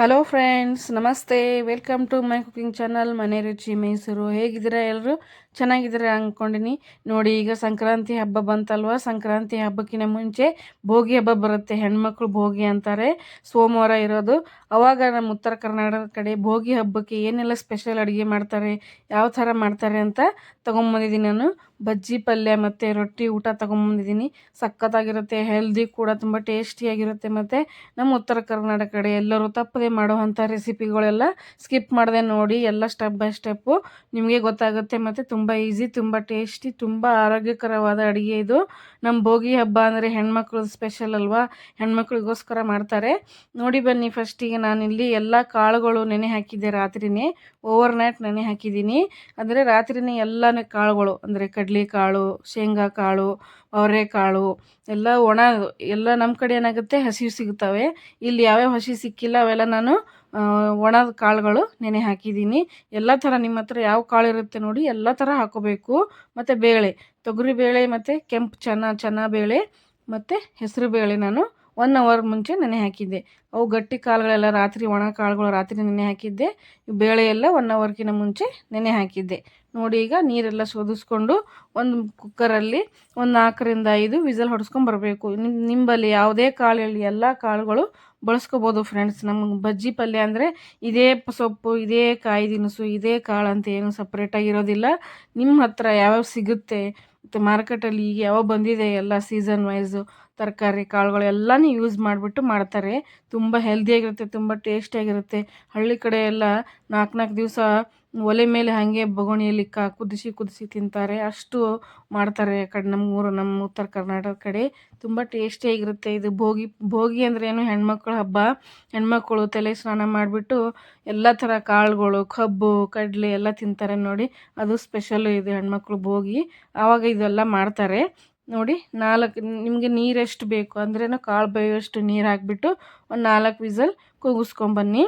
Hello friends ನಮಸ್ತೆ welcome to my cooking channel ಮನೆ ರುಚಿ, ಮೈಸೂರು. ಹೇಗಿದ್ದೀರಾ ಎಲ್ಲರೂ ಚೆನ್ನಾಗಿದ್ದೀರಾ ಅಂದ್ಕೊಂಡಿನಿ ನೋಡಿ, ಈಗ ಸಂಕ್ರಾಂತಿ ಹಬ್ಬ ಬಂತಲ್ವ? ಸಂಕ್ರಾಂತಿ ಹಬ್ಬಕ್ಕಿಂತ ಮುಂಚೆ ಭೋಗಿ ಹಬ್ಬ ಬರುತ್ತೆ. ಹೆಣ್ಮಕ್ಳು ಭೋಗಿ ಅಂತಾರೆ. ಸೋಮವಾರ ಇರೋದು. ಅವಾಗ ನಮ್ಮ ಉತ್ತರ ಕರ್ನಾಟಕದ ಕಡೆ ಭೋಗಿ ಹಬ್ಬಕ್ಕೆ ಏನೆಲ್ಲ ಸ್ಪೆಷಲ್ ಅಡುಗೆ ಮಾಡ್ತಾರೆ? ಯಾವ ಥರ ಮಾಡ್ತಾರೆ ಅಂತ ತೊಗೊಂಬಂದಿದ್ದೀನಿ ನಾನು. ಬಜ್ಜಿ ಪಲ್ಯ ಮತ್ತು ರೊಟ್ಟಿ ಊಟ ತೊಗೊಂಬಂದಿದ್ದೀನಿ ಸಖತ್ತಾಗಿರುತ್ತೆ. ಹೆಲ್ದಿ ಕೂಡ, ತುಂಬ ಟೇಸ್ಟಿಯಾಗಿರುತ್ತೆ ಮತ್ತು ನಮ್ಮ ಉತ್ತರ ಕರ್ನಾಟಕ ಕಡೆ ಎಲ್ಲರೂ ತಪ್ಪದೆ ಮಾಡುವಂಥ ರೆಸಿಪಿಗಳೆಲ್ಲ ಸ್ಕಿಪ್ ಮಾಡದೆ ನೋಡಿ ಎಲ್ಲ ಸ್ಟೆಪ್ ಬೈ ಸ್ಟೆಪ್ಪು ನಿಮಗೆ ಗೊತ್ತಾಗುತ್ತೆ ಮತ್ತು ತುಂಬ ಈಸಿ ತುಂಬ ಟೇಸ್ಟಿ ತುಂಬ ಆರೋಗ್ಯಕರವಾದ ಅಡುಗೆ ಇದು. ನಮ್ಮ ಭೋಗಿ ಹಬ್ಬ ಅಂದರೆ ಹೆಣ್ಮಕ್ಳು ಸ್ಪೆಷಲ್ ಅಲ್ವಾ? ಹೆಣ್ಮಕ್ಳಿಗೋಸ್ಕರ ಮಾಡ್ತಾರೆ. ನೋಡಿ ಬನ್ನಿ ಫಸ್ಟಿಗೆ ನಾನಿಲ್ಲಿ ಎಲ್ಲ ಕಾಳುಗಳು ನೆನೆ ಹಾಕಿದ್ದೆ ರಾತ್ರಿನೇ. ಓವರ್ ನೈಟ್ ನೆನೆ ಹಾಕಿದ್ದೀನಿ. ಅಂದರೆ ರಾತ್ರಿನೇ ಎಲ್ಲನೇ ಕಾಳುಗಳು, ಅಂದರೆ ಕಡಲೆ ಕಾಳು ಶೇಂಗಾ ಕಾಳು ಅವರೆಕಾಳು, ಎಲ್ಲ ಒಣ, ಎಲ್ಲ ನಮ್ಮ ಕಡೆ ಏನಾಗುತ್ತೆ ಹಸಿ ಸಿಗ್ತವೆ. ಇಲ್ಲಿ ಯಾವ್ಯಾವ ಹಸಿ ಸಿಕ್ಕಿಲ್ಲ, ಅವೆಲ್ಲ ನಾನು ಒಣ ಕಾಳುಗಳು ನೆನೆ ಹಾಕಿದ್ದೀನಿ. ಎಲ್ಲ ಥರ ನಿಮ್ಮ ಹತ್ರ ಯಾವ ಕಾಳು ಇರುತ್ತೆ ನೋಡಿ, ಎಲ್ಲ ಥರ ಹಾಕೋಬೇಕು. ಮತ್ತು ಬೇಳೆ, ತೊಗರಿ ಬೇಳೆ ಮತ್ತು ಕೆಂಪು ಚೆನ್ನ ಚೆನ್ನ ಬೇಳೆ, ಮತ್ತು ಹೆಸರು ಬೇಳೆ ನಾನು ಒನ್ ಅವರ್ ಮುಂಚೆ ನೆನೆ ಹಾಕಿದ್ದೆ. ಅವು ಗಟ್ಟಿ ಕಾಳುಗಳೆಲ್ಲ ರಾತ್ರಿ ಒಣ ಕಾಳುಗಳು ರಾತ್ರಿ ನೆನೆ ಹಾಕಿದ್ದೆ. ಬೇಳೆ ಎಲ್ಲ ಒನ್ ಅವರ್ಗಿನ ಮುಂಚೆ ನೆನೆ ಹಾಕಿದ್ದೆ. ನೋಡಿ ಈಗ ನೀರೆಲ್ಲ ಶೋಧಿಸ್ಕೊಂಡು ಒಂದು ಕುಕ್ಕರಲ್ಲಿ ಒಂದು ನಾಲ್ಕರಿಂದ ಐದು ವಿಸಲ್ ಹೊಡೆಸ್ಕೊಂಡು ಬರಬೇಕು. ನಿಮ್ಮ ನಿಂಬಲ್ಲಿ ಯಾವುದೇ ಕಾಳು ಎಲ್ಲ ಕಾಳುಗಳು ಬಳಸ್ಕೋಬೋದು ಫ್ರೆಂಡ್ಸ್ ನಮಗೆ ಬಜ್ಜಿ ಪಲ್ಯ ಅಂದರೆ ಇದೇ ಸೊಪ್ಪು, ಇದೇ ಕಾಯಿ ದಿನಸು ಇದೇ ಕಾಳು ಅಂತ ಏನು ಸಪ್ರೇಟಾಗಿರೋದಿಲ್ಲ ನಿಮ್ಮ ಹತ್ರ ಯಾವ್ಯಾವ ಸಿಗುತ್ತೆ? ಮತ್ತು ಮಾರ್ಕೆಟಲ್ಲಿ ಈಗ ಯಾವ ಬಂದಿದೆ ಎಲ್ಲ ಸೀಸನ್ ವೈಸು ತರಕಾರಿ ಕಾಳುಗಳು ಎಲ್ಲನೂ ಯೂಸ್ ಮಾಡಿಬಿಟ್ಟು ಮಾಡ್ತಾರೆ. ತುಂಬ ಹೆಲ್ದಿಯಾಗಿರುತ್ತೆ ತುಂಬ ಟೇಸ್ಟಿಯಾಗಿರುತ್ತೆ ಹಳ್ಳಿ ಕಡೆ ಎಲ್ಲ ನಾಲ್ಕು ನಾಲ್ಕು ದಿವಸ ಒಲೆ ಮೇಲೆ ಹಾಗೆ ಬೊಗಣಿಯಲ್ಲಿ ಕಾ, ಕುದಿಸಿ ಕುದಿಸಿ ತಿಂತಾರೆ. ಅಷ್ಟು ಮಾಡ್ತಾರೆ ಕಡೆ ನಮ್ಮ ಊರು ನಮ್ಮ ಉತ್ತರ ಕರ್ನಾಟಕ ಕಡೆ. ತುಂಬ ಟೇಸ್ಟಿಯಾಗಿರುತ್ತೆ ಇದು. ಭೋಗಿ ಭೋಗಿ ಅಂದ್ರೆ ಏನು? ಹೆಣ್ಮಕ್ಳ ಹಬ್ಬ. ಹೆಣ್ಮಕ್ಳು ತಲೆ ಸ್ನಾನ ಮಾಡಿಬಿಟ್ಟು ಎಲ್ಲ ಥರ ಕಾಳುಗಳು, ಕಬ್ಬು, ಕಡಲೆ ಎಲ್ಲ ತಿಂತಾರೆ ನೋಡಿ. ಅದು ಸ್ಪೆಷಲ್ಲು ಇದು ಹೆಣ್ಮಕ್ಳು ಭೋಗಿ. ಆವಾಗ ಇದೆಲ್ಲ ಮಾಡ್ತಾರೆ. ನೋಡಿ ನಾಲ್ಕು ನಿಮಗೆ ನೀರೆಷ್ಟು ಬೇಕು ಅಂದ್ರೇ ಕಾಳು ಬೇಯುವಷ್ಟು ನೀರು ಹಾಕಿಬಿಟ್ಟು ಒಂದು ನಾಲ್ಕು ವಿಸಲ್ ಕೂಗಿಸ್ಕೊಂಬನ್ನಿ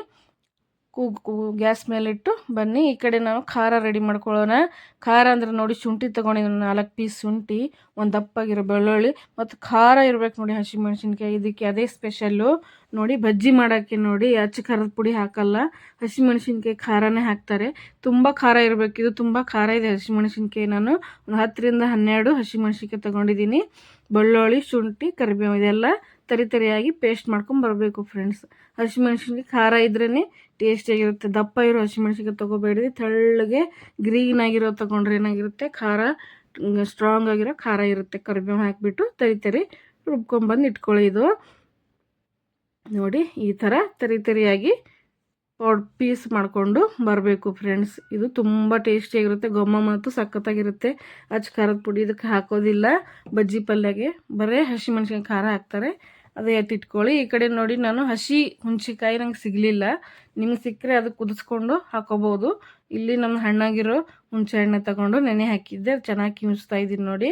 ಕೂಗು ಗ್ಯಾಸ್ ಮೇಲಿಟ್ಟು ಬನ್ನಿ. ಈ ಕಡೆ ನಾವು ಖಾರ ರೆಡಿ ಮಾಡ್ಕೊಳ್ಳೋಣ. ಖಾರ ಅಂದ್ರೆ ನೋಡಿ ಶುಂಠಿ ತೊಗೊಂಡಿದ್ದೀನಿ ನಾಲ್ಕು ಪೀಸ್ ಶುಂಠಿ, ಒಂದು ದಪ್ಪಾಗಿರೋ ಬೆಳ್ಳುಳ್ಳಿ ಮತ್ತು ಖಾರ ಇರಬೇಕು ನೋಡಿ ಹಸಿಮೆಣ್ಸಿನ್ಕಾಯಿ. ಇದಕ್ಕೆ ಅದೇ ಸ್ಪೆಷಲ್ಲು. ನೋಡಿ ಬಜ್ಜಿ ಮಾಡೋಕ್ಕೆ ನೋಡಿ ಅಚ್ಚ ಖಾರದ ಪುಡಿ ಹಾಕಲ್ಲ. ಹಸಿಮೆಣ್ಸಿನ್ಕಾಯಿ ಖಾರನೇ ಹಾಕ್ತಾರೆ. ತುಂಬ ಖಾರ ಇರಬೇಕು. ಇದು ತುಂಬ ಖಾರ ಇದೆ ಹಸಿಮೆಣ್ಸಿನ್ಕಾಯಿ ನಾನು. ಒಂದು ಹತ್ತರಿಂದ ಹನ್ನೆರಡು ಹಸಿಮೆಣ್ಸಿನ್ಕಾಯಿ ತೊಗೊಂಡಿದ್ದೀನಿ. ಬೆಳ್ಳುಳ್ಳಿ, ಶುಂಠಿ, ಕರಿಬೇವು ಇದೆಲ್ಲ ತರಿ ತರಿಯಾಗಿ ಪೇಸ್ಟ್ ಮಾಡ್ಕೊಂಡು ಬರಬೇಕು ಫ್ರೆಂಡ್ಸ್ ಹಸಿಮೆಣ್ಸಿನ್ಕಾಯಿ ಖಾರ ಇದ್ರೇ ಟೇಸ್ಟಿಯಾಗಿರುತ್ತೆ ದಪ್ಪ ಇರೋ ಹಸಿಮೆಣ್ಸಿನ್ಕಾಯಿ ತೊಗೋಬೇಡಿ ತೆಳ್ಳಗೆ ಗ್ರೀನ್ ಆಗಿರೋ ತೊಗೊಂಡ್ರೆ ಏನಾಗಿರುತ್ತೆ? ಖಾರ ಸ್ಟ್ರಾಂಗ್ ಆಗಿರೋ ಖಾರ ಇರುತ್ತೆ. ಕರಿಬೇವು ಹಾಕಿಬಿಟ್ಟು ತರಿ ತರಿ ರುಬ್ಕೊಂಬಂದು ಇಟ್ಕೊಳ್ಳಿ ಇದು. ನೋಡಿ, ಈ ಥರ ತರಿ ತರಿಯಾಗಿ ಪೌಡ್, ಪೀಸ್ ಮಾಡಿಕೊಂಡು ಬರಬೇಕು ಫ್ರೆಂಡ್ಸ್ ಇದು ತುಂಬ ಟೇಸ್ಟಿಯಾಗಿರುತ್ತೆ ಗೊಮ್ಮ ಮತ್ತು ಸಖತ್ತಾಗಿರುತ್ತೆ. ಅಚ್ಚ ಖಾರದ ಪುಡಿ ಇದಕ್ಕೆ ಹಾಕೋದಿಲ್ಲ. ಬಜ್ಜಿ ಪಲ್ಯಗೆ ಬರೀ ಹಸಿಮೆಣಸಿನ ಖಾರ ಹಾಕ್ತಾರೆ. ಅದೇ ಎತ್ತಿಟ್ಕೊಳ್ಳಿ ಈ ಕಡೆ ನೋಡಿ ನಾನು ಹಸಿ ಹುಣ್ಸಿಕಾಯಿ ನಂಗೆ ಸಿಗಲಿಲ್ಲ. ನಿಮ್ಗೆ ಸಿಕ್ಕರೆ ಅದು ಕುದಿಸ್ಕೊಂಡು ಹಾಕೋಬೋದು. ಇಲ್ಲಿ ನಮ್ಮ ಹಣ್ಣಾಗಿರೋ ಹುಣಸೆ ಹಣ್ಣೆ ತಗೊಂಡು ನೆನೆ ಹಾಕಿದ್ದೆ. ಚೆನ್ನಾಗಿ ಕಿಮಿಸ್ತಾ ಇದ್ದೀನಿ ನೋಡಿ.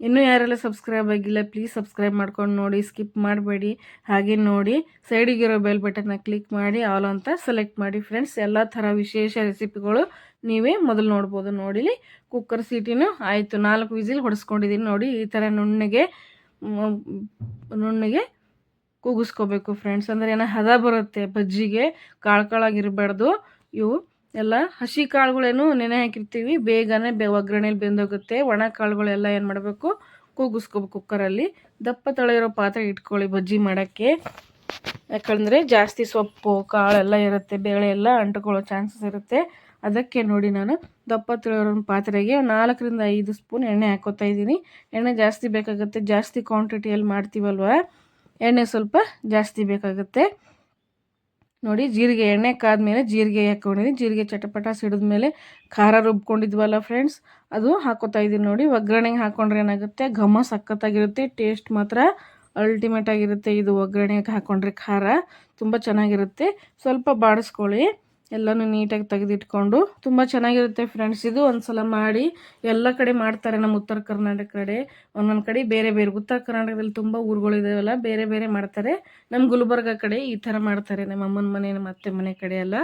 ಇನ್ನೂ ಯಾರೆಲ್ಲ ಸಬ್ಸ್ಕ್ರೈಬ್ ಆಗಿಲ್ಲ, ಪ್ಲೀಸ್ ಸಬ್ಸ್ಕ್ರೈಬ್ ಮಾಡ್ಕೊಂಡು ನೋಡಿ. ಸ್ಕಿಪ್ ಮಾಡಬೇಡಿ. ಹಾಗೆ ನೋಡಿ. ಸೈಡಿಗಿರೋ ಬೆಲ್ ಬಟನ್ನ ಕ್ಲಿಕ್ ಮಾಡಿ. ಆಲ್ ಅಂತ ಸೆಲೆಕ್ಟ್ ಮಾಡಿ ಫ್ರೆಂಡ್ಸ್. ಎಲ್ಲ ಥರ ವಿಶೇಷ ರೆಸಿಪಿಗಳು ನೀವೇ ಮೊದಲು ನೋಡ್ಬೋದು ನೋಡಿಲಿ. ಕುಕ್ಕರ್ ಸೀಟಿನೂ ಆಯಿತು. ನಾಲ್ಕು ವಿಸಿಲ್ ಹೊಡೆಸ್ಕೊಂಡಿದ್ದೀನಿ ನೋಡಿ. ಈ ಥರ ನುಣ್ಣಗೆ ನುಣ್ಣಗೆ ಕೂಗಿಸ್ಕೋಬೇಕು ಫ್ರೆಂಡ್ಸ್ ಅಂದರೆ ಏನೋ ಹದ ಬರುತ್ತೆ ಬಜ್ಜಿಗೆ ಕಾಳು ಕಾಳಾಗಿರಬಾರ್ದು ಇವು ಎಲ್ಲ ಹಸಿ ಕಾಳುಗಳೇನು ನೆನೆ ಹಾಕಿರ್ತೀವಿ. ಬೇಗನೆ ಬೆ, ಒಗ್ಗರಣೆಲಿ ಬೆಂದೋಗುತ್ತೆ. ಒಣ ಕಾಳುಗಳೆಲ್ಲ ಏನು ಮಾಡಬೇಕು? ಕೂಗಿಸ್ಕೋಬೇಕು ಕುಕ್ಕರಲ್ಲಿ ದಪ್ಪ ತಳ ಇರೋ ಪಾತ್ರೆ ಇಟ್ಕೊಳ್ಳಿ ಬಜ್ಜಿ ಮಾಡೋಕ್ಕೆ. ಯಾಕಂದರೆ ಜಾಸ್ತಿ ಸೊಪ್ಪು, ಕಾಳೆಲ್ಲ ಇರುತ್ತೆ. ಬೇಳೆ ಎಲ್ಲ ಅಂಟ್ಕೊಳ್ಳೋ ಚಾನ್ಸಸ್ ಇರುತ್ತೆ. ಅದಕ್ಕೆ ನೋಡಿ ನಾನು ದಪ್ಪ ಒಂದು ಪಾತ್ರೆಗೆ ನಾಲ್ಕರಿಂದ ಐದು ಸ್ಪೂನ್ ಎಣ್ಣೆ ಹಾಕೋತಾ ಇದ್ದೀನಿ. ಎಣ್ಣೆ ಜಾಸ್ತಿ ಬೇಕಾಗುತ್ತೆ. ಜಾಸ್ತಿ ಕ್ವಾಂಟಿಟಿಯಲ್ಲಿ ಮಾಡ್ತೀವಲ್ವ? ಎಣ್ಣೆ ಸ್ವಲ್ಪ ಜಾಸ್ತಿ ಬೇಕಾಗುತ್ತೆ. ನೋಡಿ, ಜೀರಿಗೆ ಎಣ್ಣೆ ಕಾದ್ಮೇಲೆ ಜೀರಿಗೆ ಹಾಕ್ಕೊಂಡಿದ್ದೀನಿ ಜೀರಿಗೆ ಚಟಪಟ ಸಿಡಿದ ಮೇಲೆ ಖಾರ ರುಬ್ಕೊಂಡಿದ್ವಲ್ಲ ಫ್ರೆಂಡ್ಸ್ ಅದು ಹಾಕೋತಾ ಇದ್ದೀನಿ ನೋಡಿ. ಒಗ್ಗರಣೆಗೆ ಹಾಕ್ಕೊಂಡ್ರೆ ಏನಾಗುತ್ತೆ? ಘಮ ಸಖತ್ತಾಗಿರುತ್ತೆ. ಟೇಸ್ಟ್ ಮಾತ್ರ ಅಲ್ಟಿಮೇಟ್ ಆಗಿರುತ್ತೆ. ಇದು ಒಗ್ಗರಣೆಗೆ ಹಾಕ್ಕೊಂಡ್ರೆ ಖಾರ. ತುಂಬ ಚೆನ್ನಾಗಿರುತ್ತೆ. ಸ್ವಲ್ಪ ಬಾಡಿಸ್ಕೊಳ್ಳಿ. ಎಲ್ಲನೂ ನೀಟಾಗಿ ತೆಗೆದಿಟ್ಕೊಂಡು ತುಂಬ ಚೆನ್ನಾಗಿರುತ್ತೆ ಫ್ರೆಂಡ್ಸ್ ಇದು ಒಂದು ಸಲ ಮಾಡಿ ಎಲ್ಲ ಕಡೆ ಮಾಡ್ತಾರೆ ನಮ್ಮ ಉತ್ತರ ಕರ್ನಾಟಕ ಕಡೆ. ಒಂದೊಂದು ಕಡೆ ಬೇರೆ ಬೇರೆ. ಉತ್ತರ ಕರ್ನಾಟಕದಲ್ಲಿ ತುಂಬ ಊರುಗಳಿದಾವಲ್ಲ, ಬೇರೆ ಬೇರೆ ಮಾಡ್ತಾರೆ. ನಮ್ಮ ಗುಲ್ಬರ್ಗ ಕಡೆ ಈ ಥರ ಮಾಡ್ತಾರೆ. ನಮ್ಮ ಅಮ್ಮನ ಮನೆ, ನಮ್ಮ ಅತ್ತೆ ಮನೆ ಕಡೆ ಎಲ್ಲ.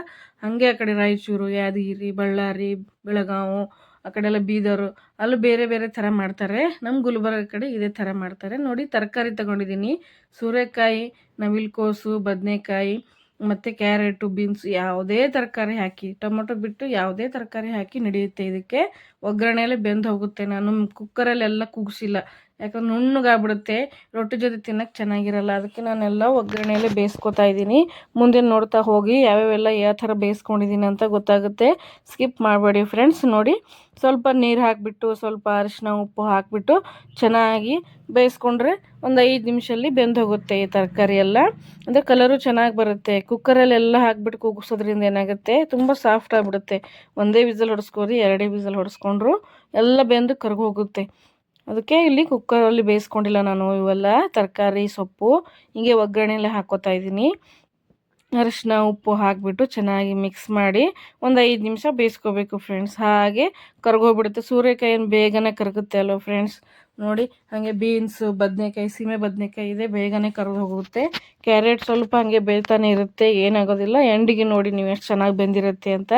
ಹಾಗೆ ಆ ಕಡೆ ರಾಯಚೂರು, ಯಾದಗಿರಿ, ಬಳ್ಳಾರಿ, ಬೆಳಗಾವು, ಆ ಕಡೆ ಎಲ್ಲ ಬೀದರು, ಅಲ್ಲೂ ಬೇರೆ ಬೇರೆ ಥರ ಮಾಡ್ತಾರೆ. ನಮ್ಮ ಗುಲ್ಬರ್ಗ ಕಡೆ ಇದೇ ಥರ ಮಾಡ್ತಾರೆ. ನೋಡಿ ತರಕಾರಿ ತಗೊಂಡಿದ್ದೀನಿ. ಸೂರೆಕಾಯಿ, ನವಿಲ್ಕೋಸು, ಬದನೆಕಾಯಿ ಮತ್ತು ಕ್ಯಾರೆಟು, ಬೀನ್ಸ್ ಯಾವುದೇ ತರಕಾರಿ ಹಾಕಿ, ಟೊಮೊಟೊ ಬಿಟ್ಟು ಯಾವುದೇ ತರಕಾರಿ ಹಾಕಿ ನಡೆಯುತ್ತೆ. ಇದಕ್ಕೆ ಒಗ್ಗರಣೆಯಲ್ಲಿ ಬೆಂದು ಹೋಗುತ್ತೆ. ನಾನು ಕುಕ್ಕರಲ್ಲೆಲ್ಲ ಕೂಗಿಸಿಲ್ಲ. ಯಾಕಂದ್ರೆ ನುಣ್ಣಗಾಗ್ಬಿಡುತ್ತೆ. ರೊಟ್ಟಿ ಜೊತೆ ತಿನ್ನೋಕ್ಕೆ ಚೆನ್ನಾಗಿರಲ್ಲ. ಅದಕ್ಕೆ ನಾನೆಲ್ಲ ಒಗ್ಗರಣೆಯಲ್ಲಿ ಬೇಯಿಸ್ಕೊತಾ ಇದ್ದೀನಿ. ಮುಂದೆ ನೋಡ್ತಾ ಹೋಗಿ ಯಾವ್ಯಾವೆಲ್ಲ ಯಾವ ಥರ ಬೇಯಿಸ್ಕೊಂಡಿದ್ದೀನಿ ಅಂತ ಗೊತ್ತಾಗುತ್ತೆ. ಸ್ಕಿಪ್ ಮಾಡಬೇಡಿ ಫ್ರೆಂಡ್ಸ್ ನೋಡಿ. ಸ್ವಲ್ಪ ನೀರು ಹಾಕಿಬಿಟ್ಟು, ಸ್ವಲ್ಪ ಅರಿಶಿನ ಉಪ್ಪು ಹಾಕಿಬಿಟ್ಟು ಚೆನ್ನಾಗಿ ಬೇಯಿಸ್ಕೊಂಡ್ರೆ ಒಂದು ಐದು ನಿಮಿಷಲ್ಲಿ ಬೆಂದು ಹೋಗುತ್ತೆ ಈ ತರಕಾರಿ ಎಲ್ಲ. ಅಂದರೆ ಕಲರು ಚೆನ್ನಾಗಿ ಬರುತ್ತೆ. ಕುಕ್ಕರಲ್ಲೆಲ್ಲ ಹಾಕ್ಬಿಟ್ಟು ಕೂಗಿಸೋದ್ರಿಂದ ಏನಾಗುತ್ತೆ? ತುಂಬ ಸಾಫ್ಟ್ ಆಗಿಬಿಡುತ್ತೆ. ಒಂದೇ ವಿಸಲ್ ಹೊಡೆಸ್ಕೋರಿ, ಎರಡೇ ವಿಸಲ್ ಹೊಡೆಸ್ಕೊಂಡ್ರು ಎಲ್ಲ ಬೆಂದು ಕರ್ಗೋಗುತ್ತೆ. ಅದಕ್ಕೆ ಇಲ್ಲಿ ಕುಕ್ಕರಲ್ಲಿ ಬೇಯಿಸ್ಕೊಂಡಿಲ್ಲ ನಾನು ಇವೆಲ್ಲ ತರಕಾರಿ, ಸೊಪ್ಪು, ಹಿಂಗೆ ಒಗ್ಗರಣೆಲ್ಲ ಹಾಕೋತಾ ಇದ್ದೀನಿ. ಅರಿಶಿನ, ಉಪ್ಪು ಹಾಕಿಬಿಟ್ಟು ಚೆನ್ನಾಗಿ ಮಿಕ್ಸ್ ಮಾಡಿ ಒಂದು ಐದು ನಿಮಿಷ ಬೇಯಿಸ್ಕೋಬೇಕು ಫ್ರೆಂಡ್ಸ್ ಹಾಗೆ ಕರ್ಗೋಗ್ಬಿಡುತ್ತೆ. ಸೂರ್ಯಕಾಯಿನ ಬೇಗನೆ ಕರಗುತ್ತೆ ಅಲ್ವ ಫ್ರೆಂಡ್ಸ್ ನೋಡಿ, ಹಾಗೆ ಬೀನ್ಸು ಬದನೆಕಾಯಿ, ಸೀಮೆ ಬದನೆಕಾಯಿ ಇದೆ, ಬೇಗನೆ ಕರೆದು ಹೋಗುತ್ತೆ. ಕ್ಯಾರೆಟ್ ಸ್ವಲ್ಪ ಹಾಗೆ ಬೇಯ್ತಾನೆ ಇರುತ್ತೆ, ಏನಾಗೋದಿಲ್ಲ. ಎಂಡಿಗೆ ನೋಡಿ ನೀವು ಎಷ್ಟು ಚೆನ್ನಾಗಿ ಬೆಂದಿರುತ್ತೆ ಅಂತ.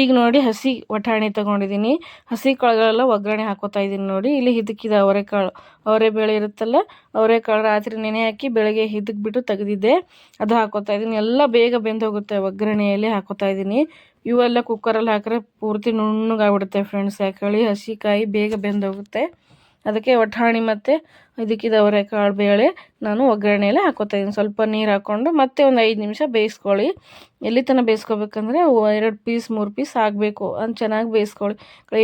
ಈಗ ನೋಡಿ ಹಸಿ ವಟಾಣಿ ತೊಗೊಂಡಿದ್ದೀನಿ. ಹಸಿ ಕಾಳುಗಳೆಲ್ಲ ಒಗ್ಗರಣೆ ಹಾಕೋತಾ ಇದ್ದೀನಿ ನೋಡಿ. ಇಲ್ಲಿ ಹಿದಕ್ಕಿದ ಅವರೆಕಾಳು, ಅವರೆಬೇಳೆ ಇರುತ್ತಲ್ಲ, ಅವರೆಕಾಳು ರಾತ್ರಿ ನೆನೆ ಹಾಕಿ ಬೆಳಗ್ಗೆ ಹಿದಕ್ಬಿಟ್ಟು ತೆಗೆದಿದ್ದೆ. ಅದು ಹಾಕೋತಾ ಇದ್ದೀನಿ. ಎಲ್ಲ ಬೇಗ ಬೆಂದೋಗುತ್ತೆ ಒಗ್ಗರಣೆಯಲ್ಲಿ ಹಾಕೋತಾ ಇದ್ದೀನಿ. ಇವೆಲ್ಲ ಕುಕ್ಕರಲ್ಲಿ ಹಾಕಿದ್ರೆ ಪೂರ್ತಿ ನುಣ್ಣಗಾಗ್ಬಿಡುತ್ತೆ ಫ್ರೆಂಡ್ಸ್ ಯಾಕೆ ಹಸಿ ಕಾಯಿ ಬೇಗ ಬೆಂದೋಗುತ್ತೆ ಅದಕ್ಕೆ ಒಟ್ಟಾಣಿ ಮತ್ತು ಇದಕ್ಕಿದವರೆ ಕಾಳು ಬೇಳೆ ನಾನು ಒಗ್ಗರಣೆಯಲ್ಲೇ ಹಾಕೋತಾ ಇದ್ದೀನಿ. ಸ್ವಲ್ಪ ನೀರು ಹಾಕ್ಕೊಂಡು ಮತ್ತೆ ಒಂದು ಐದು ನಿಮಿಷ ಬೇಯಿಸ್ಕೊಳ್ಳಿ. ಎಲ್ಲಿ ತನಕ ಬೇಯಿಸ್ಕೋಬೇಕಂದ್ರೆ ಎರಡು ಪೀಸ್, ಮೂರು ಪೀಸ್ ಆಗಬೇಕು. ಅಂತ ಚೆನ್ನಾಗಿ ಬೇಯಿಸ್ಕೊಳ್ಳಿ.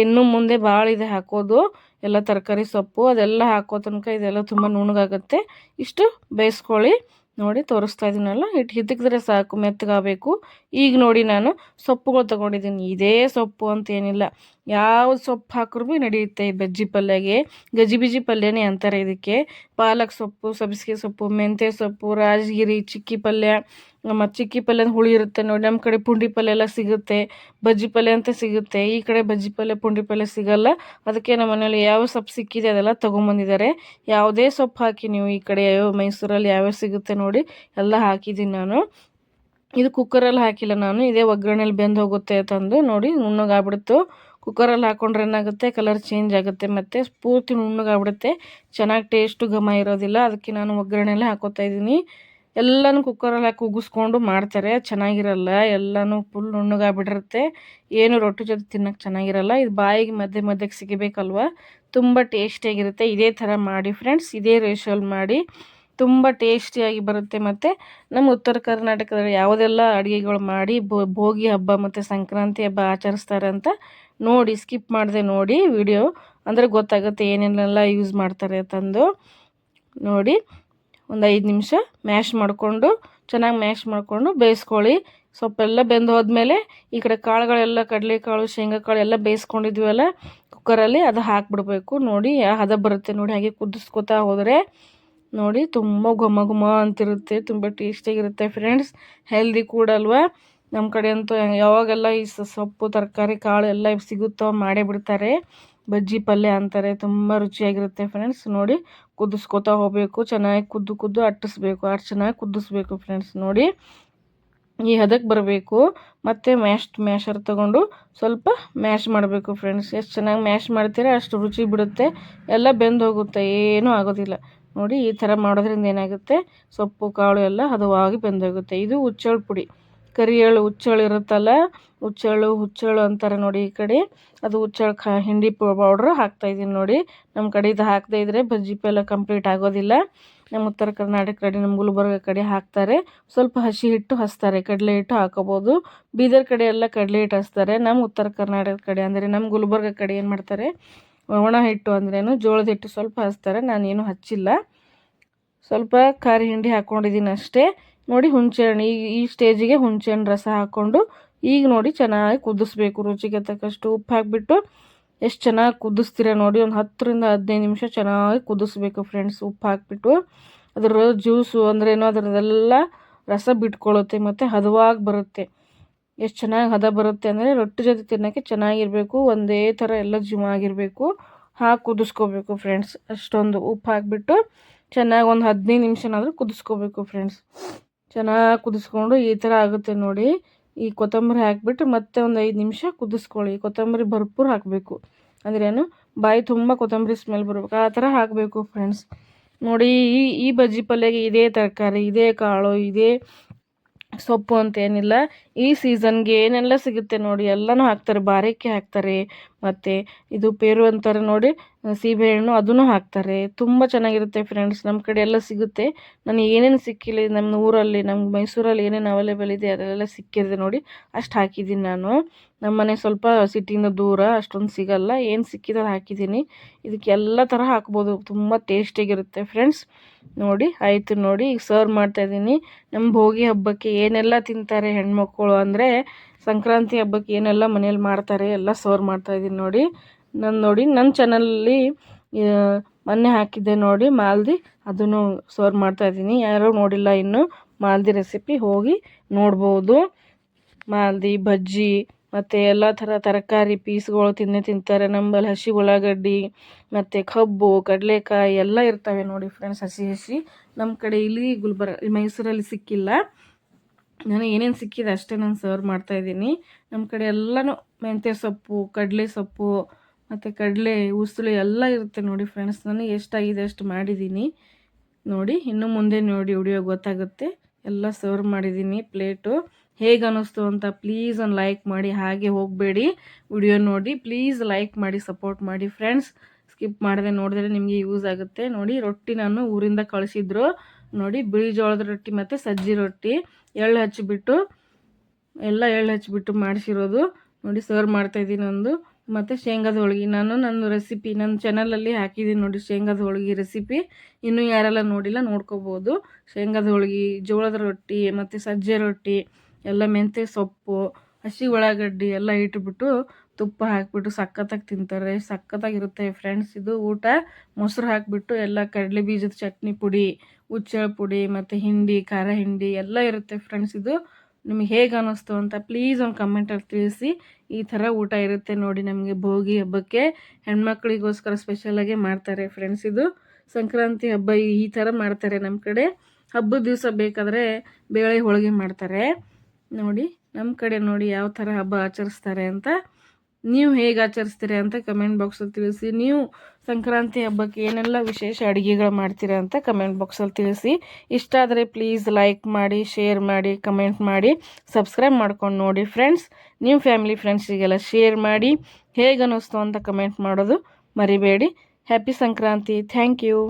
ಇನ್ನೂ ಮುಂದೆ ಭಾಳ ಇದೆ ಹಾಕೋದು. ಎಲ್ಲ ತರಕಾರಿ ಸೊಪ್ಪು ಅದೆಲ್ಲ ಹಾಕೋ ತನಕ ಇದೆಲ್ಲ ತುಂಬ ನುಣ್ಣಗಾಗುತ್ತೆ. ಇಷ್ಟು ಬೇಯಿಸ್ಕೊಳ್ಳಿ. ನೋಡಿ ತೋರಿಸ್ತಾ ಇದ್ದೀನಲ್ಲ ಇಟ್ಟು ಹಿದಕಿದ್ರೆ ಸಾಕು, ಮೆತ್ತಗಾಗಬೇಕು. ಈಗ ನೋಡಿ ನಾನು ಸೊಪ್ಪುಗಳು ತೊಗೊಂಡಿದ್ದೀನಿ. ಇದೇ ಸೊಪ್ಪು ಅಂತೇನಿಲ್ಲ. ಯಾವ ಸೊಪ್ಪು ಹಾಕಿದ್ರು ನಡೆಯುತ್ತೆ ಈ ಬಜ್ಜಿ ಪಲ್ಯಗೆ. ಗಜಿ ಬಿಜಿ ಪಲ್ಯನೇ ಅಂತಾರೆ ಇದಕ್ಕೆ. ಪಾಲಕ್ ಸೊಪ್ಪು ಸಬ್ಸಿಗೆ ಸೊಪ್ಪು, ಮೆಂತ್ಯ ಸೊಪ್ಪು, ರಾಜಗಿರಿ, ಚಿಕ್ಕಿ ಪಲ್ಯ ಮತ್ತು ಚಿಕ್ಕಿ ಪಲ್ಯ ಹುಳಿ ಇರುತ್ತೆ ನೋಡಿ ನಮ್ಮ ಕಡೆ ಪುಂಡಿ ಪಲ್ಯ ಎಲ್ಲ ಸಿಗುತ್ತೆ, ಬಜ್ಜಿ ಪಲ್ಯ ಅಂತ ಸಿಗುತ್ತೆ, ಈ ಕಡೆ ಬಜ್ಜಿ ಪಲ್ಯ, ಪುಂಡಿ ಪಲ್ಯ ಸಿಗಲ್ಲ. ಅದಕ್ಕೆ ನಮ್ಮ ಮನೇಲಿ ಯಾವ ಸೊಪ್ಪು ಸಿಕ್ಕಿದೆ ಅದೆಲ್ಲ ತೊಗೊಂಬಂದಿದ್ದಾರೆ. ಯಾವುದೇ ಸೊಪ್ಪು ಹಾಕಿ ನೀವು ಈ ಕಡೆ ಯಾವ ಮೈಸೂರಲ್ಲಿ ಯಾವ್ಯಾವ ಸಿಗುತ್ತೆ ನೋಡಿ, ಎಲ್ಲ ಹಾಕಿದ್ದೀನಿ ನಾನು. ಇದು ಕುಕ್ಕರಲ್ಲಿ ಹಾಕಿಲ್ಲ ನಾನು, ಇದೇ ಒಗ್ಗರಣೆಯಲ್ಲಿ ಬೆಂದು ಹೋಗುತ್ತೆ ತಂದು ನೋಡಿ, ನುಣ್ಣಗಾಗ್ಬಿಡ್ತು. ಕುಕ್ಕರಲ್ಲಿ ಹಾಕೊಂಡ್ರೆ ಏನಾಗುತ್ತೆ, ಕಲರ್ ಚೇಂಜ್ ಆಗುತ್ತೆ ಮತ್ತು ಪೂರ್ತಿ ನುಣ್ಣಗಾಗ್ಬಿಡುತ್ತೆ. ಚೆನ್ನಾಗಿ ಟೇಸ್ಟು ಘಮ ಇರೋದಿಲ್ಲ, ಅದಕ್ಕೆ ನಾನು ಒಗ್ಗರಣೆಲ್ಲೇ ಹಾಕೋತಾ ಇದ್ದೀನಿ. ಎಲ್ಲನೂ ಕುಕ್ಕರಲ್ಲಿ ಹಾಕಿ ಕೂಗಿಸ್ಕೊಂಡು ಮಾಡ್ತಾರೆ, ಚೆನ್ನಾಗಿರಲ್ಲ, ಎಲ್ಲನೂ ಫುಲ್ ನುಣ್ಣಗಾಗ್ಬಿಟ್ಟಿರುತ್ತೆ. ಏನು ರೊಟ್ಟಿ ಜೊತೆ ತಿನ್ನೋಕೆ ಚೆನ್ನಾಗಿರಲ್ಲ, ಇದು ಬಾಯಿಗೆ ಮಧ್ಯೆ ಮಧ್ಯಕ್ಕೆ ಸಿಗಬೇಕಲ್ವ? ತುಂಬ ಟೇಸ್ಟಿಯಾಗಿರುತ್ತೆ ಇದೇ ಥರ ಮಾಡಿ ಫ್ರೆಂಡ್ಸ್ ಇದೇ ರೇಷಲ್ಲಿ ಮಾಡಿ ತುಂಬ ಟೇಸ್ಟಿಯಾಗಿ ಬರುತ್ತೆ. ಮತ್ತು ನಮ್ಮ ಉತ್ತರ ಕರ್ನಾಟಕದಲ್ಲಿ ಯಾವುದೆಲ್ಲ ಅಡುಗೆಗಳು ಮಾಡಿ ಭೋಗಿ ಹಬ್ಬ ಮತ್ತು ಸಂಕ್ರಾಂತಿ ಹಬ್ಬ ಆಚರಿಸ್ತಾರೆ ಅಂತ ನೋಡಿ ಸ್ಕಿಪ್ ಮಾಡಿದೆ ನೋಡಿ ವಿಡಿಯೋ ಅಂದರೆ ಗೊತ್ತಾಗುತ್ತೆ ಏನೇನೆಲ್ಲ ಯೂಸ್ ಮಾಡ್ತಾರೆ ತಂದು. ನೋಡಿ. ಒಂದು ಐದು ನಿಮಿಷ ಮ್ಯಾಶ್ ಮಾಡಿಕೊಂಡು, ಚೆನ್ನಾಗಿ ಮ್ಯಾಶ್ ಮಾಡಿಕೊಂಡು ಬೇಯಿಸ್ಕೊಳ್ಳಿ. ಸೊಪ್ಪೆಲ್ಲ ಬೆಂದು ಹೋದ್ಮೇಲೆ ಈ ಕಡೆ ಕಾಳುಗಳೆಲ್ಲ, ಕಡಲೆಕಾಳು, ಶೇಂಗಾಕಾಳು ಎಲ್ಲ ಬೇಯಿಸ್ಕೊಂಡಿದ್ವಲ್ಲ, ಕುಕ್ಕರಲ್ಲಿ ಅದು ಹಾಕಿಬಿಡ್ಬೇಕು. ನೋಡಿ, ಹದ ಬರುತ್ತೆ ನೋಡಿ, ಹಾಗೆ ಕುದಿಸ್ಕೊತಾ ಹೋದರೆ. ನೋಡಿ, ತುಂಬ ಘಮ ಘಮ ಅಂತಿರುತ್ತೆ, ತುಂಬ ಟೇಸ್ಟಿಯಾಗಿರುತ್ತೆ ಫ್ರೆಂಡ್ಸ್ ಹೆಲ್ದಿ ಕೂಡ ಅಲ್ವಾ? ನಮ್ಮ ಕಡೆ ಅಂತೂ ಯಾವಾಗೆಲ್ಲ ಈ ಸೊಪ್ಪು, ತರಕಾರಿ ಕಾಳು ಎಲ್ಲ ಸಿಗುತ್ತೋ, ಮಾಡೇ ಬಿಡ್ತಾರೆ. ಬಜ್ಜಿ ಪಲ್ಯ ಅಂತಾರೆ, ತುಂಬ ರುಚಿಯಾಗಿರುತ್ತೆ ಫ್ರೆಂಡ್ಸ್ ನೋಡಿ, ಕುದಿಸ್ಕೊತಾ ಹೋಗಬೇಕು, ಚೆನ್ನಾಗಿ ಕುದ್ದು ಕುದ್ದು ಅಟ್ಟಿಸ್ಬೇಕು ಅಷ್ಟು ಚೆನ್ನಾಗಿ ಕುದಿಸ್ಬೇಕು ಫ್ರೆಂಡ್ಸ್ ನೋಡಿ, ಈ ಹದಕ್ಕೆ ಬರಬೇಕು, ಮತ್ತು ಮ್ಯಾಶ್ ಮ್ಯಾಶರ್ ತಗೊಂಡು ಸ್ವಲ್ಪ ಮ್ಯಾಶ್ ಮಾಡಬೇಕು ಫ್ರೆಂಡ್ಸ್ ಎಷ್ಟು ಚೆನ್ನಾಗಿ ಮ್ಯಾಶ್ ಮಾಡ್ತೀರ, ಅಷ್ಟು ರುಚಿ ಬಿಡುತ್ತೆ, ಎಲ್ಲ ಬೆಂದು ಹೋಗುತ್ತೆ, ಏನೂ ಆಗೋದಿಲ್ಲ. ನೋಡಿ, ಈ ಥರ ಮಾಡೋದ್ರಿಂದ ಏನಾಗುತ್ತೆ, ಸೊಪ್ಪು, ಕಾಳು ಎಲ್ಲ ಹದವಾಗಿ ಬೆಂದೋಗುತ್ತೆ ಇದು ಹುಚ್ಚಳು ಪುಡಿ. ಕರಿಯಳು ಹುಚ್ಚಳು ಇರುತ್ತಲ್ಲ, ಹುಚ್ಚಳು ಹುಚ್ಚಳು ಅಂತಾರೆ ನೋಡಿ ಈ ಕಡೆ. ಅದು ಹುಚ್ಚಳು ಖ ಹಿಂಡಿ ಪೌಡ್ರ್ ಹಾಕ್ತಾಯಿದ್ದೀನಿ ನೋಡಿ. ನಮ್ಮ ಕಡೆ ಇದು ಹಾಕದೇ ಇದ್ದರೆ ಬಜ್ಜಿ ಪೆಲ್ಲ ಕಂಪ್ಲೀಟ್ ಆಗೋದಿಲ್ಲ. ನಮ್ಮ ಉತ್ತರ ಕರ್ನಾಟಕ ಕಡೆ, ನಮ್ಮ ಗುಲ್ಬರ್ಗ ಕಡೆ ಹಾಕ್ತಾರೆ. ಸ್ವಲ್ಪ ಹಸಿ ಹಿಟ್ಟು ಹಸ್ತಾರೆ ಕಡಲೆ ಹಿಟ್ಟು ಹಾಕೋಬೋದು. ಬೀದರ್ ಕಡೆ ಎಲ್ಲ ಕಡಲೆ ಹಿಟ್ಟು ಹಸ್ತಾರೆ ನಮ್ಮ ಉತ್ತರ ಕರ್ನಾಟಕ ಕಡೆ ಅಂದರೆ ನಮ್ಮ ಗುಲ್ಬರ್ಗ ಕಡೆ ಏನು ಮಾಡ್ತಾರೆ? ಒಣ ಹಿಟ್ಟು ಅಂದ್ರೇನು, ಜೋಳದ ಹಿಟ್ಟು ಸ್ವಲ್ಪ ಹಚ್ತಾರೆ. ನಾನೇನು ಹಚ್ಚಿಲ್ಲ. ಸ್ವಲ್ಪ ಖಾರಿ ಹಿಂಡಿ ಹಾಕ್ಕೊಂಡಿದ್ದೀನಿ ಅಷ್ಟೇ. ನೋಡಿ ಹುಣಸೆಹಣ್ಣು. ಈ ಈ ಸ್ಟೇಜಿಗೆ ಹುಣಸೆಹಣ್ಣು ರಸ ಹಾಕ್ಕೊಂಡು ಈಗ ನೋಡಿ ಚೆನ್ನಾಗಿ ಕುದಿಸ್ಬೇಕು. ರುಚಿಗೆ ತಕ್ಕಷ್ಟು ಉಪ್ಪು ಹಾಕಿಬಿಟ್ಟು ಎಷ್ಟು ಚೆನ್ನಾಗಿ ಕುದಿಸ್ತೀರ ನೋಡಿ. ಒಂದು ಹತ್ತರಿಂದ ಹದಿನೈದು ನಿಮಿಷ ಚೆನ್ನಾಗಿ ಕುದಿಸ್ಬೇಕು ಫ್ರೆಂಡ್ಸ್. ಉಪ್ಪು ಹಾಕಿಬಿಟ್ಟು ಅದರ ಜ್ಯೂಸು ಏನೋ ಅದರದೆಲ್ಲ ರಸ ಬಿಟ್ಕೊಳ್ಳುತ್ತೆ ಮತ್ತು ಹದವಾಗಿ ಬರುತ್ತೆ. ಎಷ್ಟು ಚೆನ್ನಾಗಿ ಹದ ಬರುತ್ತೆ ಅಂದರೆ ರೊಟ್ಟಿ ಜೊತೆ ತಿನ್ನೋಕ್ಕೆ ಚೆನ್ನಾಗಿರಬೇಕು. ಒಂದೇ ಥರ ಎಲ್ಲ ಆಗಿರಬೇಕು. ಹಾಕಿ ಕುದಿಸ್ಕೋಬೇಕು ಫ್ರೆಂಡ್ಸ್. ಅಷ್ಟೊಂದು ಉಪ್ಪು ಹಾಕಿಬಿಟ್ಟು ಚೆನ್ನಾಗಿ ಒಂದು ಹದಿನೈದು ನಿಮಿಷನಾದರೂ ಕುದಿಸ್ಕೋಬೇಕು ಫ್ರೆಂಡ್ಸ್. ಚೆನ್ನಾಗಿ ಕುದಿಸ್ಕೊಂಡು ಈ ಥರ ಆಗುತ್ತೆ ನೋಡಿ. ಈ ಕೊತ್ತಂಬರಿ ಹಾಕಿಬಿಟ್ಟು ಮತ್ತೆ ಒಂದು ಐದು ನಿಮಿಷ ಕುದಿಸ್ಕೊಳ್ಳಿ. ಕೊತ್ತಂಬರಿ ಭರ್ಪೂರ್ ಹಾಕಬೇಕು. ಅಂದ್ರೇನು ಬಾಯಿ ತುಂಬ ಕೊತ್ತಂಬರಿ ಸ್ಮೆಲ್ ಬರಬೇಕು. ಆ ಥರ ಹಾಕಬೇಕು ಫ್ರೆಂಡ್ಸ್ ನೋಡಿ, ಈ ಈ ಬಜ್ಜಿ ಪಲ್ಯಗೆ ಇದೇ ತರಕಾರಿ, ಇದೇ ಕಾಳು, ಇದೇ ಸೊಪ್ಪು ಅಂತ ಏನಿಲ್ಲ. ಈ ಸೀಸನ್ಗೆ ಏನೆಲ್ಲ ಸಿಗುತ್ತೆ ನೋಡಿ, ಎಲ್ಲನೂ ಹಾಕ್ತಾರೆ, ಬಾರಿಕೆ ಹಾಕ್ತಾರೆ. ಮತ್ತು ಇದು ಪೇರು ಅಂತಾರೆ ನೋಡಿ ಸೀಬೆಹಣ್ಣು ಅದನ್ನು ಹಾಕ್ತಾರೆ. ತುಂಬ ಚೆನ್ನಾಗಿರುತ್ತೆ ಫ್ರೆಂಡ್ಸ್ ನಮ್ಮ ಕಡೆ ಎಲ್ಲ ಸಿಗುತ್ತೆ. ನನಗೆ ಏನೇನು ಸಿಕ್ಕಿಲ್ಲ ನಮ್ಮ ಊರಲ್ಲಿ ನಮ್ಮ ಮೈಸೂರಲ್ಲಿ ಏನೇನು ಅವೈಲೇಬಲ್ ಇದೆ, ಅದೆಲ್ಲ ಸಿಕ್ಕಿದೆ ನೋಡಿ, ಅಷ್ಟು ಹಾಕಿದ್ದೀನಿ ನಾನು. ನಮ್ಮ ಮನೆ ಸ್ವಲ್ಪ ಸಿಟಿಯಿಂದ ದೂರ, ಅಷ್ಟೊಂದು ಸಿಗಲ್ಲ. ಏನು ಸಿಕ್ಕಿದೆ ಹಾಕಿದ್ದೀನಿ. ಇದಕ್ಕೆ ಎಲ್ಲ ಥರ ಹಾಕ್ಬೋದು, ತುಂಬ ಟೇಸ್ಟಿಯಾಗಿರುತ್ತೆ ಫ್ರೆಂಡ್ಸ್ ನೋಡಿ, ಆಯಿತು ನೋಡಿ, ಈಗ ಸರ್ವ್ ಮಾಡ್ತಾಯಿದ್ದೀನಿ ನಮ್ಮ ಭೋಗಿ ಹಬ್ಬಕ್ಕೆ ಏನೆಲ್ಲ ತಿಂತಾರೆ ಹೆಣ್ಮಕ್ಳು ಅಂದರೆ ಸಂಕ್ರಾಂತಿ ಹಬ್ಬಕ್ಕೆ ಏನೆಲ್ಲ ಮನೇಲಿ ಮಾಡ್ತಾರೆ ಎಲ್ಲ ಸರ್ವ್ ಮಾಡ್ತಾಯಿದ್ದೀನಿ ನೋಡಿ. ನಾನು ನೋಡಿ ನನ್ನ ಚಾನಲಲ್ಲಿ ಮೊನ್ನೆ ಹಾಕಿದ್ದೆ ನೋಡಿ ಮಾಲ್ದಿ. ಅದನ್ನು ಸರ್ವ್ ಮಾಡ್ತಾಯಿದ್ದೀನಿ ಯಾರೂ ನೋಡಿಲ್ಲ ಇನ್ನು. ಮಾಲ್ದಿ ರೆಸಿಪಿ ಹೋಗಿ ನೋಡ್ಬೋದು. ಮಾಲ್ದಿ, ಬಜ್ಜಿ, ಮತ್ತು ಎಲ್ಲ ಥರ ತರಕಾರಿ ಪೀಸ್ಗಳು ತಿನ್ನೇ ತಿಂತಾರೆ. ನಂಬಲ್ಲಿ ಹಸಿ ಉಳ್ಳಾಗಡ್ಡಿ, ಮತ್ತು ಕಬ್ಬು, ಕಡಲೆಕಾಯಿ ಎಲ್ಲ ಇರ್ತವೆ ನೋಡಿ ಫ್ರೆಂಡ್ಸ್ ಹಸಿ ಹಸಿ. ನಮ್ಮ ಕಡೆ ಇಲ್ಲಿ ಗುಲ್ಬರ್ಗ, ಮೈಸೂರಲ್ಲಿ ಸಿಕ್ಕಿಲ್ಲ. ನನಗೆ ಏನೇನು ಸಿಕ್ಕಿದೆ ಅಷ್ಟೇ ನಾನು ಸರ್ವ್ ಮಾಡ್ತಾ ಇದ್ದೀನಿ. ನಮ್ಮ ಕಡೆ ಎಲ್ಲನೂ ಮೆಂತ್ಯ ಸೊಪ್ಪು, ಕಡಲೆ ಸೊಪ್ಪು, ಮತ್ತು ಕಡಲೆ ಉಸುಳು ಎಲ್ಲ ಇರುತ್ತೆ ನೋಡಿ ಫ್ರೆಂಡ್ಸ್ ನಾನು ಎಷ್ಟಾಗಿದೆ ಅಷ್ಟು ಮಾಡಿದ್ದೀನಿ ನೋಡಿ, ಇನ್ನು ಮುಂದೆ ನೋಡಿ ವಿಡಿಯೋ ಗೊತ್ತಾಗುತ್ತೆ. ಎಲ್ಲ ಸರ್ವ್ ಮಾಡಿದ್ದೀನಿ ಪ್ಲೇಟು ಹೇಗೆ ಅನ್ನಿಸ್ತು ಅಂತ ಪ್ಲೀಸ್ ಒಂದು ಲೈಕ್ ಮಾಡಿ, ಹಾಗೆ ಹೋಗಬೇಡಿ. ವಿಡಿಯೋ ನೋಡಿ ಪ್ಲೀಸ್ ಲೈಕ್ ಮಾಡಿ ಸಪೋರ್ಟ್ ಮಾಡಿ ಫ್ರೆಂಡ್ಸ್ ಸ್ಕಿಪ್ ಮಾಡಿದೆ ನೋಡಿದ್ರೆ ನಿಮಗೆ ಯೂಸ್ ಆಗುತ್ತೆ. ನೋಡಿ, ರೊಟ್ಟಿ ನಾನು ಊರಿಂದ ಕಳಿಸಿದ್ರು. ನೋಡಿ, ಬಿಳಿ ಜೋಳದ ರೊಟ್ಟಿ ಮತ್ತು ಸಜ್ಜಿ ರೊಟ್ಟಿ. ಎಳ್ಳು ಹಚ್ಚಿಬಿಟ್ಟು, ಎಲ್ಲ ಎಳ್ಳು ಹಚ್ಚಿಬಿಟ್ಟು ಮಾಡಿಸಿರೋದು. ನೋಡಿ ಸರ್ವ್ ಮಾಡ್ತಾಯಿದ್ದೀನಿ ಒಂದು ಮತ್ತು ಶೇಂಗಾದ ಹೋಳಿಗೆ. ನಾನು ನನ್ನ ರೆಸಿಪಿ ನನ್ನ ಚಾನಲಲ್ಲಿ ಹಾಕಿದ್ದೀನಿ ನೋಡಿ ಶೇಂಗಾದ ಹೋಳಿಗೆ ರೆಸಿಪಿ ಇನ್ನೂ ಯಾರೆಲ್ಲ ನೋಡಿಲ್ಲ ನೋಡ್ಕೋಬೋದು. ಶೇಂಗಾದ ಹೋಳಿಗೆ, ಜೋಳದ ರೊಟ್ಟಿ, ಮತ್ತು ಸಜ್ಜೆ ರೊಟ್ಟಿ, ಎಲ್ಲ ಮೆಂತ್ಯ ಸೊಪ್ಪು, ಹಸಿ ಉಳ್ಳಾಗಡ್ಡಿ ಎಲ್ಲ ಇಟ್ಬಿಟ್ಟು ತುಪ್ಪ ಹಾಕಿಬಿಟ್ಟು ಸಖತ್ತಾಗಿ ತಿಂತಾರೆ. ಸಖತ್ತಾಗಿರುತ್ತೆ ಫ್ರೆಂಡ್ಸ್ ಇದು ಊಟ ಮೊಸರು ಹಾಕಿಬಿಟ್ಟು ಎಲ್ಲ ಕಡಲೆ ಬೀಜದ ಚಟ್ನಿ ಪುಡಿ, ಹುಚ್ಚಳ ಪುಡಿ ಮತ್ತು ಹಿಂಡಿ, ಖಾರ ಹಿಂಡಿ ಎಲ್ಲ ಇರುತ್ತೆ ಫ್ರೆಂಡ್ಸ್ ಇದು ನಿಮಗೆ ಹೇಗೆ ಅನ್ನಿಸ್ತು ಅಂತ ಪ್ಲೀಸ್ ಒಂದು ಕಮೆಂಟಲ್ಲಿ ತಿಳಿಸಿ. ಈ ಥರ ಊಟ ಇರುತ್ತೆ ನೋಡಿ ನಮಗೆ ಭೋಗಿ ಹಬ್ಬಕ್ಕೆ. ಹೆಣ್ಮಕ್ಳಿಗೋಸ್ಕರ ಸ್ಪೆಷಲಾಗಿ ಮಾಡ್ತಾರೆ ಫ್ರೆಂಡ್ಸ್ ಇದು ಸಂಕ್ರಾಂತಿ ಹಬ್ಬ ಈ ಥರ ಮಾಡ್ತಾರೆ ನಮ್ಮ ಕಡೆ. ಹಬ್ಬದ ದಿವಸ ಬೇಕಾದರೆ ಬೇಳೆ ಹೋಳಿಗೆ ಮಾಡ್ತಾರೆ. ನೋಡಿ ನಮ್ಮ ಕಡೆ ನೋಡಿ ಯಾವ ಥರ ಹಬ್ಬ ಆಚರಿಸ್ತಾರೆ ಅಂತ. ನೀವು ಹೇಗೆ ಆಚರಿಸ್ತೀರಾ ಅಂತ ಕಮೆಂಟ್ ಬಾಕ್ಸಲ್ಲಿ ತಿಳಿಸಿ. ನೀವು ಸಂಕ್ರಾಂತಿ ಹಬ್ಬಕ್ಕೆ ಏನೆಲ್ಲ ವಿಶೇಷ ಅಡುಗೆಗಳು ಮಾಡ್ತೀರಾ ಅಂತ ಕಮೆಂಟ್ ಬಾಕ್ಸಲ್ಲಿ ತಿಳಿಸಿ. ಇಷ್ಟ ಆದರೆ ಪ್ಲೀಸ್ ಲೈಕ್ ಮಾಡಿ ಶೇರ್ ಮಾಡಿ ಕಮೆಂಟ್ ಮಾಡಿ ಸಬ್ಸ್ಕ್ರೈಬ್ ಮಾಡ್ಕೊಂಡು ನೋಡಿ ಫ್ರೆಂಡ್ಸ್ ನಿಮ್ಮ ಫ್ಯಾಮಿಲಿ ಫ್ರೆಂಡ್ಸಿಗೆಲ್ಲ ಶೇರ್ ಮಾಡಿ. ಹೇಗೆ ಅನ್ನಿಸ್ತು ಅಂತ ಕಮೆಂಟ್ ಮಾಡೋದು ಮರಿಬೇಡಿ. ಹ್ಯಾಪಿ ಸಂಕ್ರಾಂತಿ. Thank you